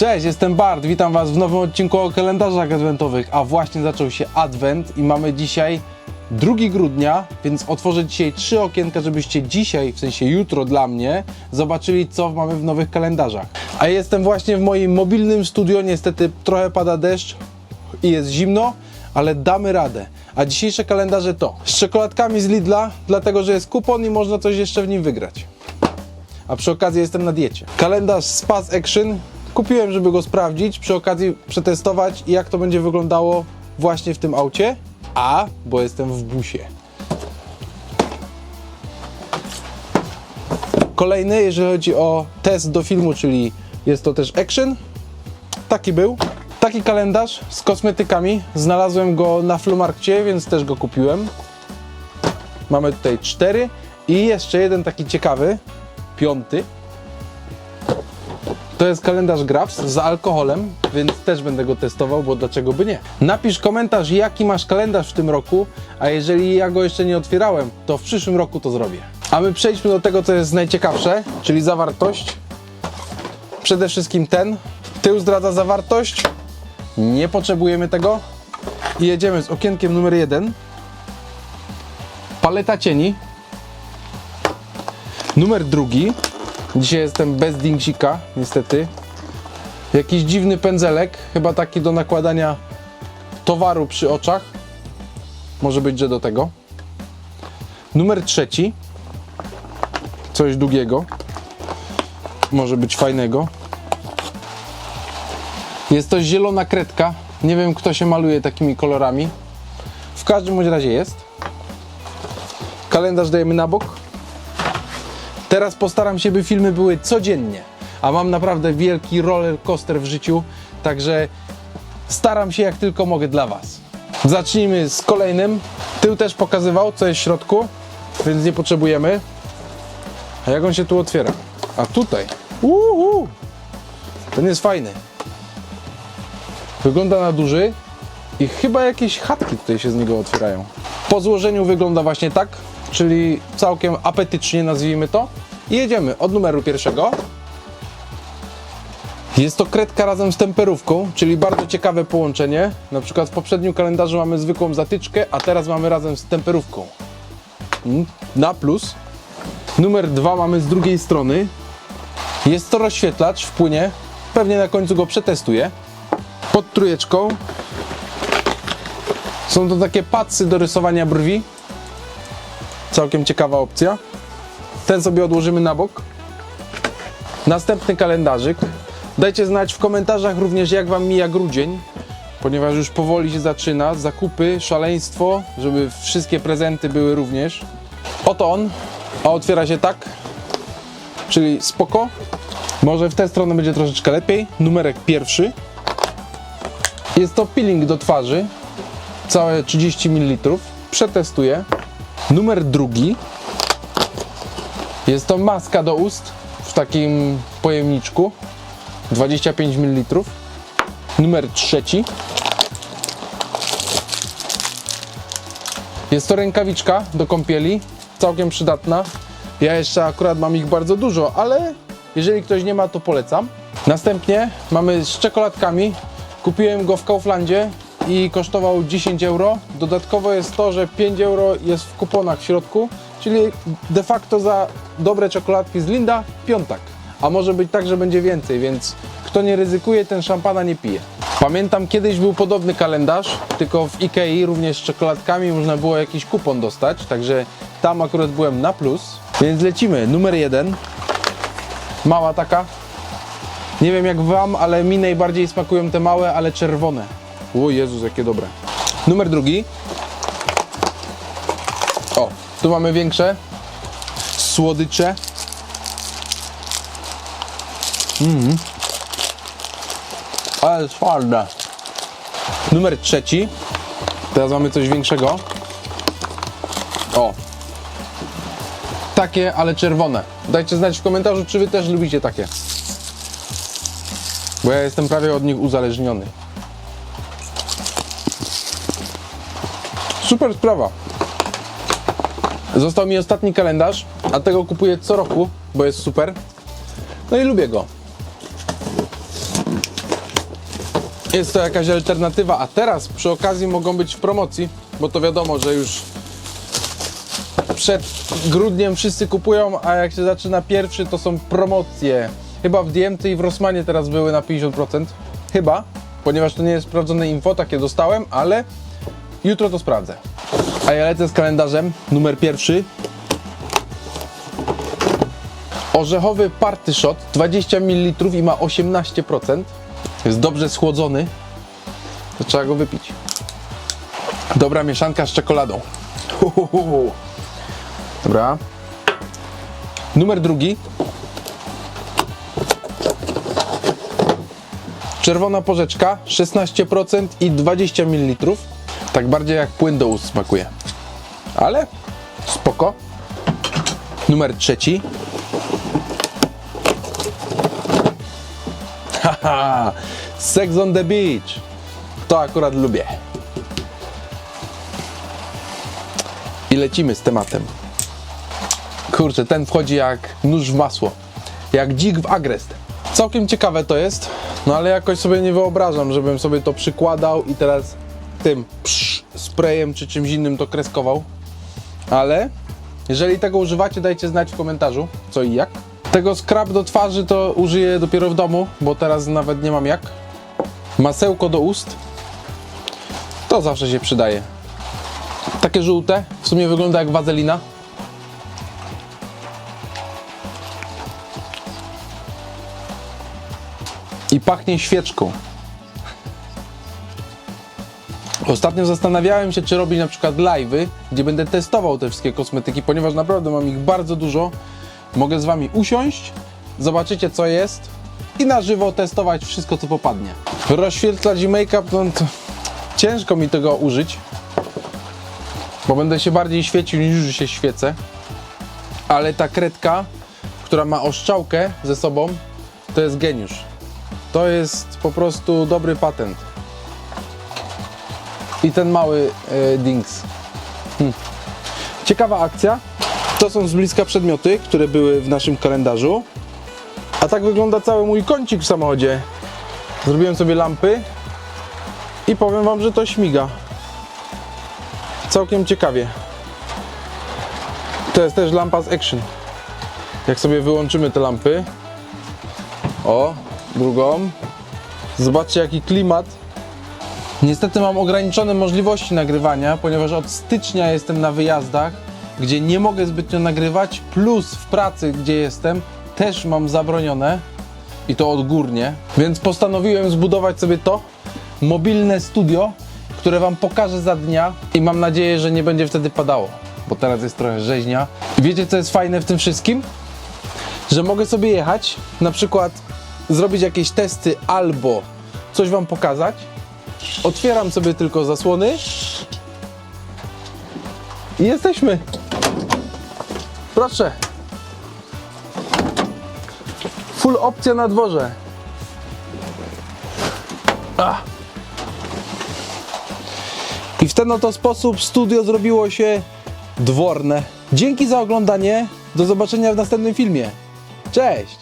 Cześć, jestem Bart, witam Was w nowym odcinku o kalendarzach adwentowych, a właśnie zaczął się adwent i mamy dzisiaj 2 grudnia, więc otworzę dzisiaj trzy okienka, żebyście dzisiaj, w sensie jutro dla mnie, zobaczyli co mamy w nowych kalendarzach. A jestem właśnie w moim mobilnym studio, niestety trochę pada deszcz i jest zimno, ale damy radę. A dzisiejsze kalendarze to z czekoladkami z Lidla, dlatego że jest kupon i można coś jeszcze w nim wygrać a przy okazji jestem na diecie. Kalendarz Spaz Action kupiłem, żeby go sprawdzić, przy okazji przetestować jak to będzie wyglądało właśnie w tym aucie, a bo jestem w busie. Kolejny, jeżeli chodzi o test do filmu, czyli jest to też Action, taki był. Taki kalendarz z kosmetykami, znalazłem go na Flumarkcie, więc też go kupiłem. Mamy tutaj cztery i jeszcze jeden taki ciekawy, piąty. To jest kalendarz Grafs z alkoholem, więc też będę go testował, bo dlaczego by nie. Napisz komentarz, jaki masz kalendarz w tym roku, a jeżeli ja go jeszcze nie otwierałem, to w przyszłym roku to zrobię. A my przejdźmy do tego, co jest najciekawsze, czyli zawartość. Przede wszystkim ten. Tył zdradza zawartość. Nie potrzebujemy tego. I jedziemy z okienkiem numer jeden. Paleta cieni. Numer drugi. Dzisiaj jestem bez dingsika, niestety. Jakiś dziwny pędzelek, chyba taki do nakładania towaru przy oczach. Może być, że do tego. Numer trzeci. Coś długiego. Może być fajnego. Jest to zielona kredka. Nie wiem, kto się maluje takimi kolorami. W każdym razie jest. Kalendarz dajemy na bok. Teraz postaram się, by filmy były codziennie, a mam naprawdę wielki roller coaster w życiu, także staram się jak tylko mogę dla Was. Zacznijmy z kolejnym. Tył też pokazywał, co jest w środku, więc nie potrzebujemy. A jak on się tu otwiera? A tutaj. Uhu! Ten jest fajny. Wygląda na duży i chyba jakieś chatki tutaj się z niego otwierają. Po złożeniu wygląda właśnie tak, czyli całkiem apetycznie nazwijmy to. I jedziemy od numeru pierwszego. Jest to kredka razem z temperówką, czyli bardzo ciekawe połączenie. Na przykład w poprzednim kalendarzu mamy zwykłą zatyczkę, a teraz mamy razem z temperówką. Mm, Na plus. Numer dwa mamy z drugiej strony. Jest to rozświetlacz w płynie. Pewnie na końcu go przetestuję. Pod trójeczką są to takie padsy do rysowania brwi. Całkiem ciekawa opcja. Ten sobie odłożymy na bok. Następny kalendarzyk. Dajcie znać w komentarzach również jak Wam mija grudzień, ponieważ już powoli się zaczyna. Zakupy, szaleństwo, żeby wszystkie prezenty były również. Oto on, a otwiera się tak, czyli spoko. Może w tę stronę będzie troszeczkę lepiej. Numerek pierwszy. Jest to peeling do twarzy, całe 30 ml. Przetestuję. Numer drugi. Jest to maska do ust w takim pojemniczku 25 ml. Numer trzeci. Jest to rękawiczka do kąpieli, całkiem przydatna. Ja jeszcze akurat mam ich bardzo dużo, ale jeżeli ktoś nie ma, to polecam. Następnie mamy z czekoladkami. Kupiłem go w Kauflandzie i kosztował 10 euro. Dodatkowo jest to, że 5 euro jest w kuponach w środku, czyli de facto za dobre czekoladki z Linda piątak. A może być tak, że będzie więcej, więc kto nie ryzykuje, ten szampana nie pije. Pamiętam kiedyś był podobny kalendarz, tylko w Ikei również z czekoladkami można było jakiś kupon dostać, także tam akurat byłem na plus. Więc lecimy. Numer jeden. Mała taka. Nie wiem jak wam, ale mi najbardziej smakują te małe, ale czerwone. O Jezus, jakie dobre. Numer drugi. O, tu mamy większe. Słodycze. Mm. Ale twarde. Numer trzeci. Teraz mamy coś większego. O. Takie, ale czerwone. Dajcie znać w komentarzu, czy wy też lubicie takie. Bo ja jestem prawie od nich uzależniony. Super sprawa. Został mi ostatni kalendarz, a tego kupuję co roku, bo jest super. No i lubię go. jest to jakaś alternatywa, a teraz przy okazji mogą być w promocji, bo to wiadomo, że już przed grudniem wszyscy kupują, a jak się zaczyna pierwszy, to są promocje. Chyba w DMT i w Rossmanie teraz były na 50%. Chyba, ponieważ to nie jest sprawdzone info, takie dostałem, ale jutro to sprawdzę. A ja lecę z kalendarzem, numer pierwszy. Orzechowy Party Shot, 20 ml i ma 18%. Jest dobrze schłodzony. To trzeba go wypić. Dobra mieszanka z czekoladą. Hu, hu, hu, hu. Dobra. Numer drugi. Czerwona porzeczka, 16% i 20 ml. Tak bardziej jak płyn do ust smakuje. Ale spoko. Numer trzeci. Haha, Sex on the beach. To akurat lubię. I lecimy z tematem. Kurczę, ten wchodzi jak nóż w masło. Jak dzik w agrest. Całkiem ciekawe to jest, no ale jakoś sobie nie wyobrażam, żebym sobie to przykładał i teraz tym psz, sprayem czy czymś innym to kreskował. Ale jeżeli tego używacie, dajcie znać w komentarzu, co i jak. Tego skrab do twarzy to użyję dopiero w domu, bo teraz nawet nie mam jak. Masełko do ust. To zawsze się przydaje. Takie żółte, w sumie wygląda jak wazelina. I pachnie świeczką. Ostatnio zastanawiałem się, czy robić na przykład live'y, gdzie będę testował te wszystkie kosmetyki, ponieważ naprawdę mam ich bardzo dużo. Mogę z wami usiąść, zobaczycie co jest i na żywo testować wszystko, co popadnie. Rozświetlać i make-up, no to ciężko mi tego użyć, bo będę się bardziej świecił niż już się świecę. Ale ta kredka, która ma oszczałkę ze sobą, to jest geniusz. To jest po prostu dobry patent. I ten mały e, dings. Hm. Ciekawa akcja. To są z bliska przedmioty, które były w naszym kalendarzu. A tak wygląda cały mój kącik w samochodzie. Zrobiłem sobie lampy i powiem wam, że to śmiga. Całkiem ciekawie. To jest też lampa z Action. Jak sobie wyłączymy te lampy. O, drugą. Zobaczcie jaki klimat. Niestety mam ograniczone możliwości nagrywania, ponieważ od stycznia jestem na wyjazdach, gdzie nie mogę zbytnio nagrywać, plus w pracy, gdzie jestem, też mam zabronione i to odgórnie, więc postanowiłem zbudować sobie to mobilne studio, które Wam pokażę za dnia i mam nadzieję, że nie będzie wtedy padało, bo teraz jest trochę rzeźnia. Wiecie co jest fajne w tym wszystkim? Że mogę sobie jechać, na przykład zrobić jakieś testy albo coś Wam pokazać, Otwieram sobie tylko zasłony. I jesteśmy. Proszę. Full opcja na dworze. Ach. I w ten oto sposób studio zrobiło się dworne. Dzięki za oglądanie. Do zobaczenia w następnym filmie. Cześć!